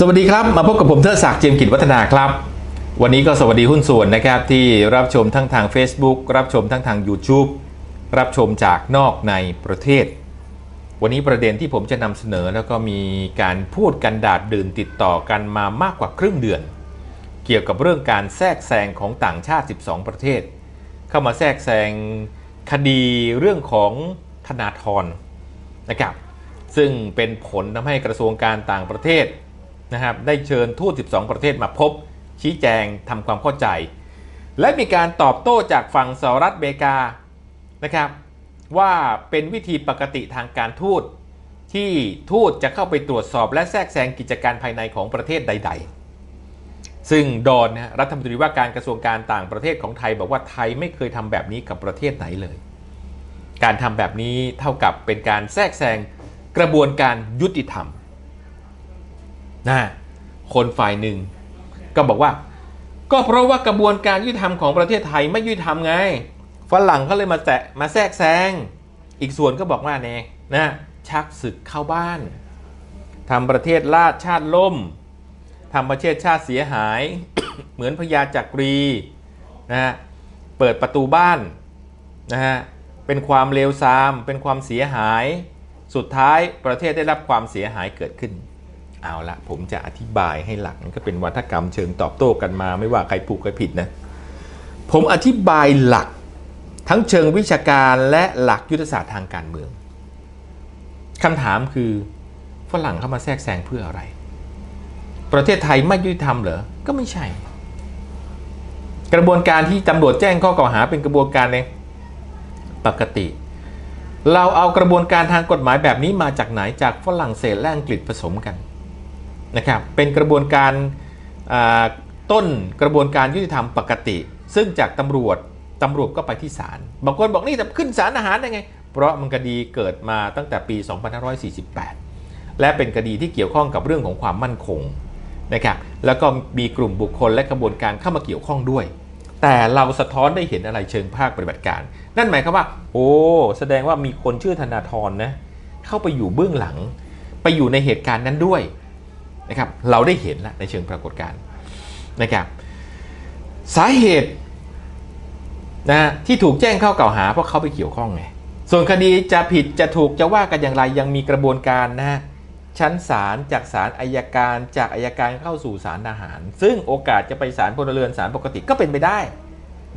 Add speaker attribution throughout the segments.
Speaker 1: สวัสดีครับ มาพบกับผมเทิดศักดิ์เจียมกิจวัฒนาครับ วันนี้ก็สวัสดีหุ้นส่วนนะครับ ที่รับชมทั้งทาง Facebook รับชมทั้งทาง YouTube รับชมจากนอกในประเทศ วันนี้ประเด็นที่ผมจะนำเสนอแล้วก็มีการพูดกันดาดดื่นติดต่อกันมามากกว่าครึ่งเดือน เกี่ยวกับเรื่องการแทรกแซงของต่างชาติ 12 ประเทศ เข้ามาแทรกแซงคดีเรื่องของธนาธรนะครับซึ่งเป็นผลทำให้กระทรวงการต่างประเทศ นะครับได้เชิญทูต 12 ประเทศมาพบ ชี้แจงทำความเข้าใจ และมีการตอบโต้จากฝั่งสหรัฐอเมริกานะครับว่าเป็นวิธีปกติทางการทูตที่ทูตจะเข้าไปตรวจสอบและแทรกแซงกิจการภายในของประเทศใด ๆ ซึ่งดอนนะรัฐมนตรีว่าการกระทรวงการต่างประเทศของไทยบอกว่าไทยไม่เคยทำแบบนี้กับประเทศไหนเลย การทำแบบนี้เท่ากับเป็นการแทรกแซงกระบวนการยุติธรรม นะคนฝ่ายหนึ่ง ก็บอกว่า ก็เพราะว่ากระบวนการยุติธรรมของประเทศไทยไม่ยุติธรรมไงฝรั่งเขาเลยมาแตะมาแทรกแซงอีกส่วนก็บอกว่าแน่นะชักศึกเข้าบ้านทำประเทศลาดชาติล่มทำประเทศชาติเสียหาย เหมือนพญาจักรีนะฮะเปิดประตูบ้านนะฮะเป็นความเลวทราม เป็นความเสียหาย สุดท้ายประเทศได้รับความเสียหายเกิดขึ้น เอาละผมจะอธิบายให้หลักก็เป็นวัฒกรรมเชิงตอบโต้กันมา ไม่ว่าใครถูกใครผิดนะผมอธิบายหลักทั้งเชิงวิชาการและหลักยุทธศาสตร์ทางการเมืองคำถามคือฝรั่งเข้ามาแทรกแซงเพื่ออะไร ประเทศไทยไม่ยุติธรรมเหรอ ก็ไม่ใช่ กระบวนการที่ตำรวจแจ้งข้อกล่าวหาเป็นกระบวนการในปกติ เราเอากระบวนการทางกฎหมายแบบนี้มาจากไหนจากฝรั่งเศสและอังกฤษผสมกัน นะครับเป็นกระบวนการต้นกระบวนการยุติธรรมปกติ ซึ่งจากตำรวจตำรวจก็ไปที่ศาลบางคนบอกนี่จะขึ้นศาลอาหารได้ไง เพราะมันคดีเกิดมาตั้งแต่ปี 2548 และเป็นคดีที่เกี่ยวข้องกับเรื่องของความมั่นคงนะครับแล้วก็มีกลุ่มบุคคลและกระบวนการเข้ามาเกี่ยวข้องด้วย แต่เราสะท้อนได้เห็นอะไรเชิงภาคปฏิบัติการ นั่นหมายความว่า โอ้แสดงว่ามีคนชื่อธนาธรนะเข้าไปอยู่เบื้องหลัง ไปอยู่ในเหตุการณ์นั้นด้วย นะครับเราได้เห็นและในเชิงปรากฏการณ์นะครับสาเหตุนะที่ถูกแจ้งเข้ากล่าวหาเพราะเขาไปเกี่ยวข้องไงส่วนคดีจะผิดจะถูกจะว่ากันอย่างไรยังมีกระบวนการนะฮะชั้นศาลจากศาลอายการจากอายการเข้าสู่ศาลทหาร ซึ่งโอกาสจะไปศาลพลเรือนศาลปกติก็เป็นไปได้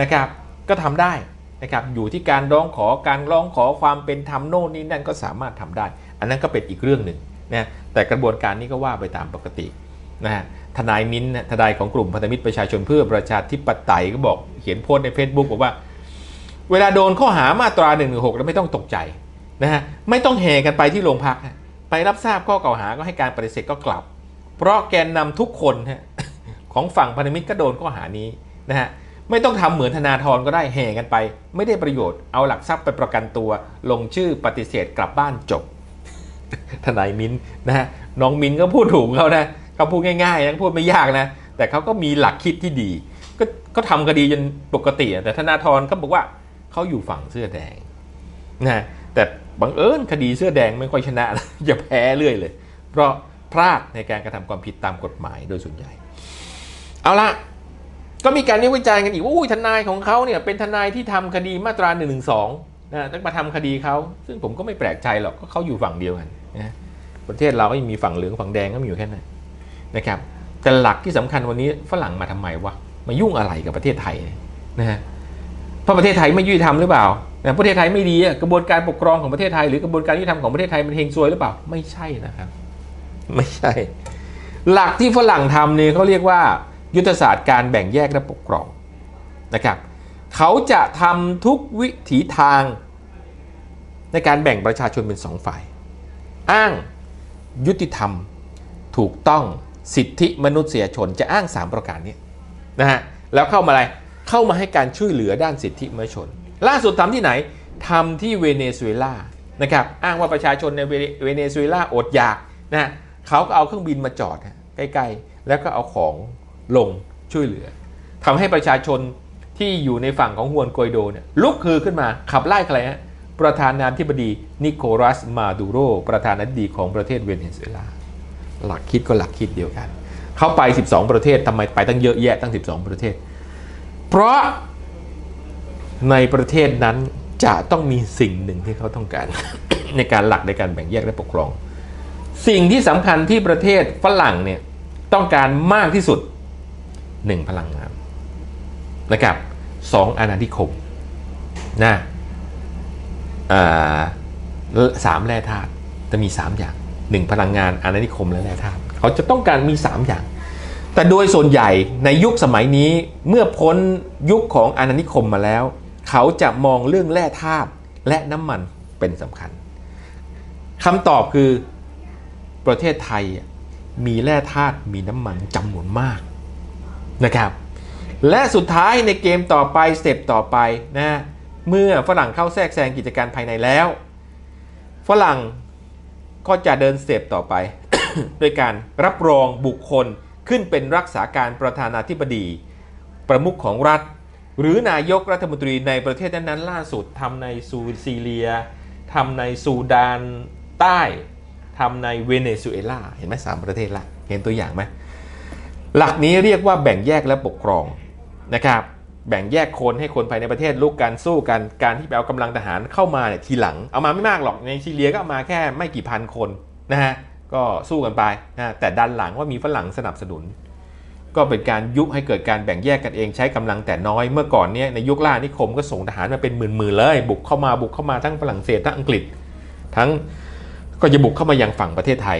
Speaker 1: นะครับก็ทำได้นะครับอยู่ที่การร้องขอการร้องขอความเป็นธรรมโน่นนี่นั่นก็สามารถทำได้ อันนั้นก็เป็นอีกเรื่องหนึ่งนะ แต่กระบวนการนี้ก็ว่าไปตามปกตินะฮะทนายมิ้นทนายของกลุ่มพันธมิตรประชาชนเพื่อประชาธิปไตยก็บอกเขียนโพสต์ใน Facebook บอกว่า เวลาโดนข้อหามาตรา1นึแล้วไม่ต้องตกใจนะฮะไม่ต้องแห่กันไปที่โรงพัก ไปรับทราบข้อกล่าวหาก็ให้การปฏิเสธก็กลับ เพราะแกนนำทุกคนฮะของฝั่งพันธมิตรก็โดนข้อหานี้นะฮะไม่ต้องทำเหมือนธนาธรก็ได้แห่กันไป ไม่ได้ประโยชน์เอาหลักทรัพย์ไปประกันตัว ลงชื่อปฏิเสธกลับบ้านจบ ทนายมินนะฮะน้องมินก็พูดถูกเขานะเขาพูดง่ายๆนะพูดไม่ยากนะ แต่เขาก็มีหลักคิดที่ดี ก็ก็ทำคดีจนปกติแต่ธนาธรก็บอกว่าเขาอยู่ฝั่งเสื้อแดงนะแต่บังเอิญคดีเสื้อแดงไม่ค่อยชนะอย่าแพ้เรื่อยเลย เพราะพลาดในการกระทำความผิดตามกฎหมายโดยส่วนใหญ่ เอาละก็มีการวิจารณ์กันอีกว่าอุ้ทนายของเขาเนี่ยเป็นทนายที่ทำคดีมาตรา1นึ นะต้องมาทำคดีเขาซึ่งผมก็ไม่แปลกใจหรอกก็เขาอยู่ฝั่งเดียวกันนะประเทศเราก็ยังมีฝั่งเหลืองฝั่งแดงก็มีอยู่แค่นั้นนะครับแต่หลักที่สำคัญวันนี้ฝรั่งมาทำไมวะมายุ่งอะไรกับประเทศไทยนะฮะเพราะประเทศไทยไม่ยุติธรรมหรือเปล่านะประเทศไทยไม่ดีอะกระบวนการปกครองของประเทศไทยหรือกระบวนการยุติธรรมของประเทศไทยมันเฮงซวยหรือเปล่าไม่ใช่นะครับ ไม่ใช่ หลักที่ฝรั่งทำเนี่ยเขาเรียกว่า ยุทธศาสตร์การแบ่งแยกและปกครองนะครับ เขาจะทำทุกวิถีทาง ในการแบ่งประชาชนเป็นสองฝ่าย อ้างยุติธรรม ถูกต้องสิทธิมนุษยชนจะอ้าง 3 ประการนี้นะฮะแล้วเข้ามาอะไรเข้ามาให้การช่วยเหลือด้านสิทธิมนุษยชน ล่าสุดทำที่ไหนทำที่เวเนซุเอลานะครับอ้างว่าประชาชนในเวเนซุเอลาอดอยากนะฮะเขาก็เอาเครื่องบินมาจอดฮะใกล้ๆ แล้วก็เอาของลงช่วยเหลือทำให้ประชาชน ที่อยู่ในฝั่งของฮวนโกยโดเนี่ยลุกคือขึ้นมาขับไล่ใครฮะประธานาธิบดีนิโคลัสมาดูโร ประธานาธิบดีของประเทศเวเนซุเอลา หลักคิดก็หลักคิดเดียวกัน เข้าไป 12 ประเทศทำไมไปตั้งเยอะแยะตั้ง 12 ประเทศ เพราะในประเทศนั้นจะต้องมีสิ่งหนึ่งที่เขาต้องการ ในการหลักในการแบ่งแยกและปกครอง สิ่งที่สำคัญที่ประเทศฝรั่งเนี่ยต้องการมากที่สุด1พลังงาน นะครับสองอาณานิคมนะสามแร่ธาตุจะมี 3 อย่าง1พลังงานอาณานิคมและแร่ธาตุเขาจะต้องการมี 3 อย่าง แต่โดยส่วนใหญ่ในยุคสมัยนี้เมื่อพ้นยุคของอาณานิคมมาแล้ว เขาจะมองเรื่องแร่ธาตุและน้ำมันเป็นสำคัญคำตอบคือประเทศไทยมีแร่ธาตุมีน้ำมันจำนวนมากนะครับ และสุดท้ายในเกมต่อไปสเต็ปต่อไปนะเมื่อฝรั่งเข้าแทรกแซงกิจการภายในแล้ว ฝรั่งก็จะเดินสเต็ปต่อไป ด้วยการรับรองบุคคลขึ้นเป็นรักษาการประธานาธิบดี ประมุขของรัฐ หรือนายกรัฐมนตรีในประเทศนั้นๆล่าสุดทำในซูซีเรียทำในซูดานใต้ทำในเวเนซุเอลาเห็นไหมสามประเทศละเห็นตัวอย่างไหมหลักนี้เรียกว่าแบ่งแยกและปกครอง นะครับแบ่งแยกคนให้คนภายในประเทศลุกกันสู้กันการที่ไปเอากำลังทหารเข้ามาเนี่ยทีหลัง เอามาไม่มากหรอกในซีเรียก็เอามาแค่ไม่กี่พันคนนะฮะก็สู้กันไปนะแต่ดันหลังว่ามีฝรั่งสนับสนุน ก็เป็นการยุให้เกิดการแบ่งแยกกันเองใช้กำลังแต่น้อยเมื่อก่อนเนี่ยในยุคล่านิคมก็ส่งทหารมาเป็นหมื่นๆเลย บุกเข้ามาบุกเข้ามาทั้งฝรั่งเศสทั้งอังกฤษ ทั้งก็จะบุกเข้ามายังฝั่งประเทศไทย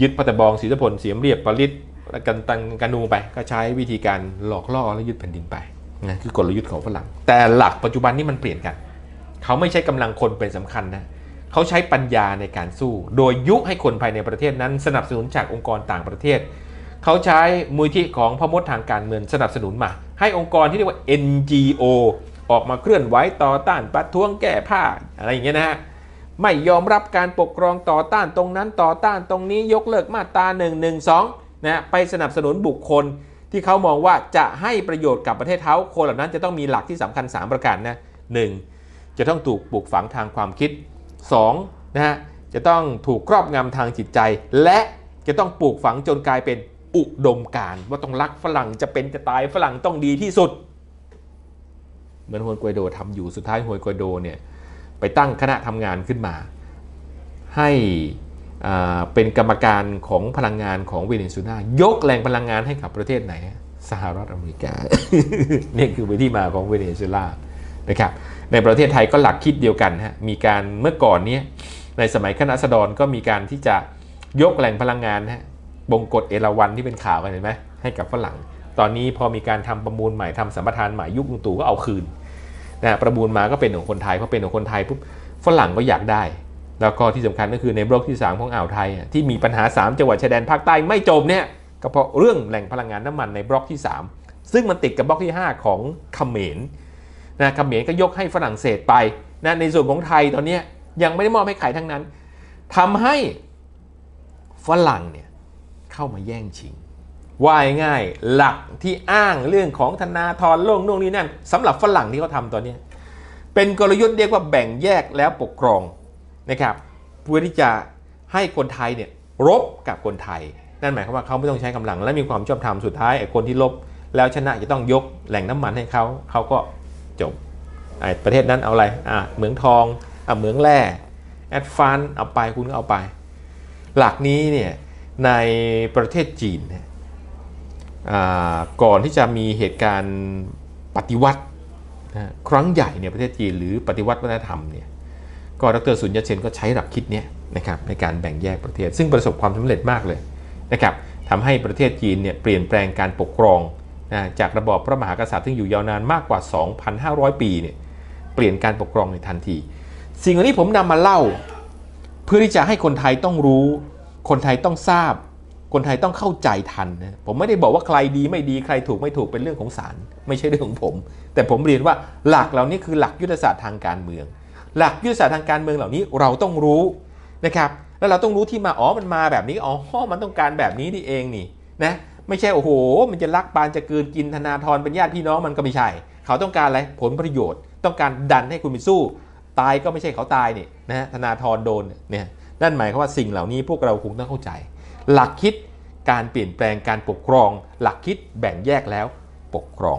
Speaker 1: ยึดพัตบองศรีสะพลเสียมเรียบปริศ กันตังกานูไปก็ใช้วิธีการหลอกล่อและยึดแผ่นดินไปนะคือกลยุทธ์ของฝรั่ง แต่หลักปัจจุบันนี้มันเปลี่ยนกัน เขาไม่ใช่กำลังคนเป็นสำคัญนะเขาใช้ปัญญาในการสู้ โดยยุให้คนภายในประเทศนั้นสนับสนุนจากองค์กรต่างประเทศ เขาใช้มูลที่ของพ่อมดทางการเมืองสนับสนุนมา ให้องค์กรที่เรียกว่า NGO ออกมาเคลื่อนไหวต่อต้านประท้วงแก้ผ้าอะไรอย่างเงี้ยนะฮะไม่ยอมรับการปกครองต่อต้านตรงนั้นต่อต้านตรงนี้ยกเลิกมาตรา1นึ นะไปสนับสนุนบุคคลที่เขามองว่าจะให้ประโยชน์กับประเทศเขาคนเหล่านั้นจะต้องมีหลักที่สำคัญ 3 ประการนะหนึ่งจะต้องถูกปลูกฝังทางความคิด2นะฮะจะต้องถูกครอบงำทางจิตใจ และจะต้องปลูกฝังจนกลายเป็นอุดมการ์ว่าต้องรักฝรั่งจะเป็นจะตายฝรั่งต้องดีที่สุด เหมือนฮวนกวยโดทำอยู่สุดท้ายฮวนกวยโดเนี่ยไปตั้งคณะทำงานขึ้นมา ให้ เป็นกรรมการของพลังงานของเวเนซุเอลายกแหล่งพลังงานให้กับประเทศไหน สหรัฐอเมริกานี่คือวิธีมาของเวเนซุเอลานะครับในประเทศไทยก็หลักคิดเดียวกันฮะมีการเมื่อก่อนเนี้ในสมัยคณะสดรก็มีการที่จะยกแหล่งพลังงานฮะบงกฎเอราวันที่เป็นข่าวกันเห็นไหมให้กับฝรั่ง ตอนนี้พอมีการทำประมูลใหม่ทำสัมปทานใหม่ยุคลุงตู่ก็เอาคืนนะประมูลมาก็เป็นของคนไทยพอเป็นของคนไทยปุ๊บฝรั่งก็อยากได้ แล้วก็ที่สำคัญก็คือในบล็อกที่ 3 ของอ่าวไทย ที่มีปัญหา 3 จังหวัดชายแดนภาคใต้ไม่จบเนี่ยก็เพราะเรื่องแหล่งพลังงานน้ำมันในบล็อกที่ 3 ซึ่งมันติดกับบล็อกที่ 5 ของเขมรนะเขมรก็ยกให้ฝรั่งเศสไปนะในส่วนของไทยตอนนี้ยังไม่ได้มอบให้ใครทั้งนั้นทำให้ฝรั่งเนี่ยเข้ามาแย่งชิงว่ายง่ายหลักที่อ้างเรื่องของธนาธรโล่งนู่นนี่นั่นสำหรับฝรั่งที่เขาทำตอนนี้ เป็นกลยุทธ์เรียกว่าแบ่งแยกแล้วปกครอง นะครับเพื่อที่จะให้คนไทยเนี่ยรบกับคนไทย นั่นหมายความว่าเขาไม่ต้องใช้กำลัง และมีความชอบธรรมสุดท้ายไอ้คนที่รบแล้วชนะจะต้องยกแหล่งน้ำมันให้เขาเขาก็จบไอ้ประเทศนั้นเอาอะไรอะเหมืองทองอะเหมืองแร่แอดฟานเอาไปคุณก็เอาไป หลักนี้เนี่ยในประเทศจีนอ่าก่อนที่จะมีเหตุการณ์ปฏิวัติครั้งใหญ่ในประเทศจีนหรือปฏิวัติวัฒนธรรมเนี่ย ก็ดรสุนยัตเชนก็ใช้หลักคิดนี้นะครับในการแบ่งแยกประเทศ ซึ่งประสบความสำเร็จมากเลยนะครับทำให้ประเทศจีนเนี่ยเปลี่ยนแปลงการปกครองนะจากระบอบพระมหากษัตริย์ซึ่อยู่ยาวนานมากกว่า 2,500 ปีเนี่ยเปลี่ยนการปกครองในทันที สิ่งเหล่านี้ผมนำมาเล่า เพื่อที่จะให้คนไทยต้องรู้ คนไทยต้องทราบ คนไทยต้องเข้าใจทันนะผมไม่ได้บอกว่าใครดีไม่ดีใครถูกไม่ถูกเป็นเรื่องของศาลไม่ใช่เรื่องของผม แต่ผมเรียนว่าหลักเหล่านี้คือหลักยุทธศาสตร์ทางการเมือง หลักยุทธศาสตร์ทางการเมืองเหล่านี้เราต้องรู้นะครับแล้วเราต้องรู้ที่มาอ๋อมันมาแบบนี้อ๋อมันต้องการแบบนี้นี่เองนี่นะไม่ใช่โอ้โห มันจะรักปานจะเกินกินธนาธรเป็นญาติพี่น้องมันก็ไม่ใช่ เขาต้องการอะไรผลประโยชน์ ต้องการดันให้คุณไปสู้ ตายก็ไม่ใช่เขาตายนี่นะธนาธรโดนเนี่ยนั่นหมายความว่าสิ่งเหล่านี้พวกเราคงต้องเข้าใจ หลักคิดการเปลี่ยนแปลงการปกครอง หลักคิดแบ่งแยกแล้วปกครอง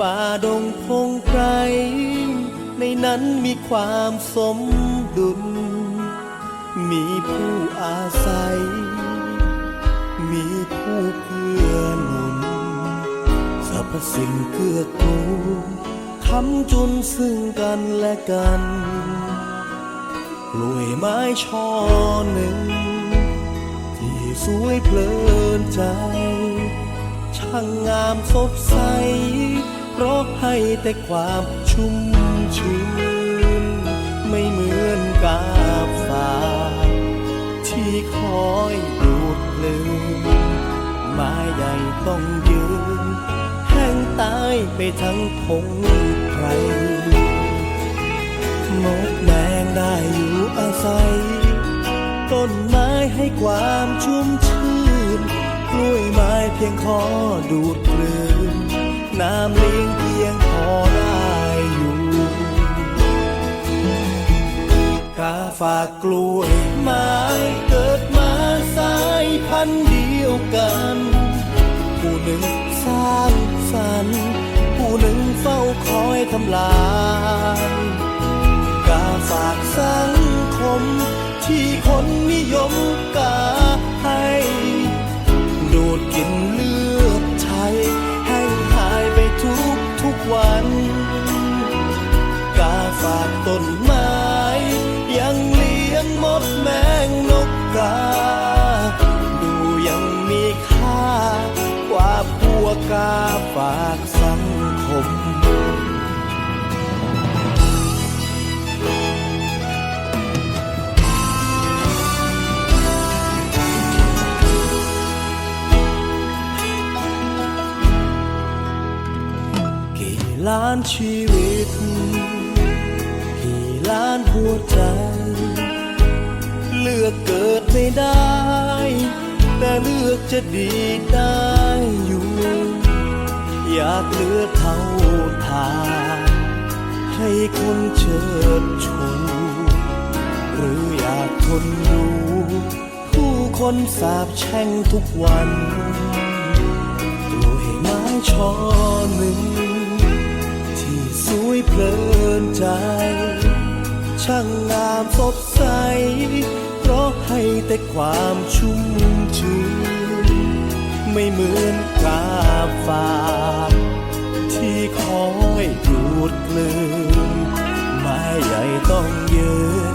Speaker 2: ป่าดงพงไพรในนั้นมีความสมดุล มีผู้อาศัย มีผู้เกื้อหนุนสรรพสิ่งเกื้อกูลคำจุนซึ่งกันและกันกล้วยไม้ช่อหนึ่ง ที่สวยเพลินใจ ช่างงามสดใส ราะให้แต่ความชุ่มชื่นไม่เหมือนกาฝาที่คอยดูดลืนไม้ใหญ่ต้องยืน แห้งตายไปทั้งพงไพรนกแมงได้อยู่อาศัย ต้นไม้ให้ความชุ่มชื่น กล้วยไม้เพียงขอดูดกลืน น้ำเลี้ยงเพียงพอได้อยู่กาฝากกล้วยไม้เกิดมาสายพันธุ์เดียวกัน ผู้หนึ่งสร้างสรรค์ผู้หนึ่งเฝ้าคอยทำลายกาฝากสังคมที่คนนิยมกา วัน กาฝากต้นไม้ ยังเลี้ยงมดแมงนกกาดูยังมีค่ากว่าพวกกาฝาก ล้านชีวิต กี่ล้านหัวใจ เลือกเกิดไม่ได้ แต่เลือกจะดีได้อยู่ อยากเลือกเท่าทานให้คนเชิดชูหรืออยากทนดูผู้คนสาบแช่งทุกวันกล้วยไม้ช่อหนึ่ง สวยเพลินใจ ช่างงามสดใส เพราะให้แต่ความชุ่มชื่น ไม่เหมือนกาฝากที่คอยดูดกลืนไม้ใหญ่ต้องยืน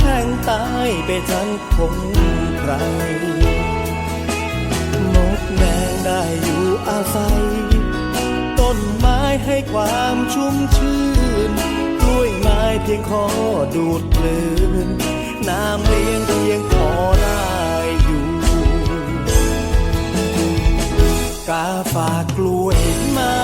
Speaker 2: แห้งตายไปทั้งพงไพรนกแมงได้อยู่อาศัย ให้ความชุ่มชื่นกล้วยไม้เพียงขอดูดกลืนน้ำเลี้ยงเพียงพอได้อยู่ กาฝากกล้วยไม้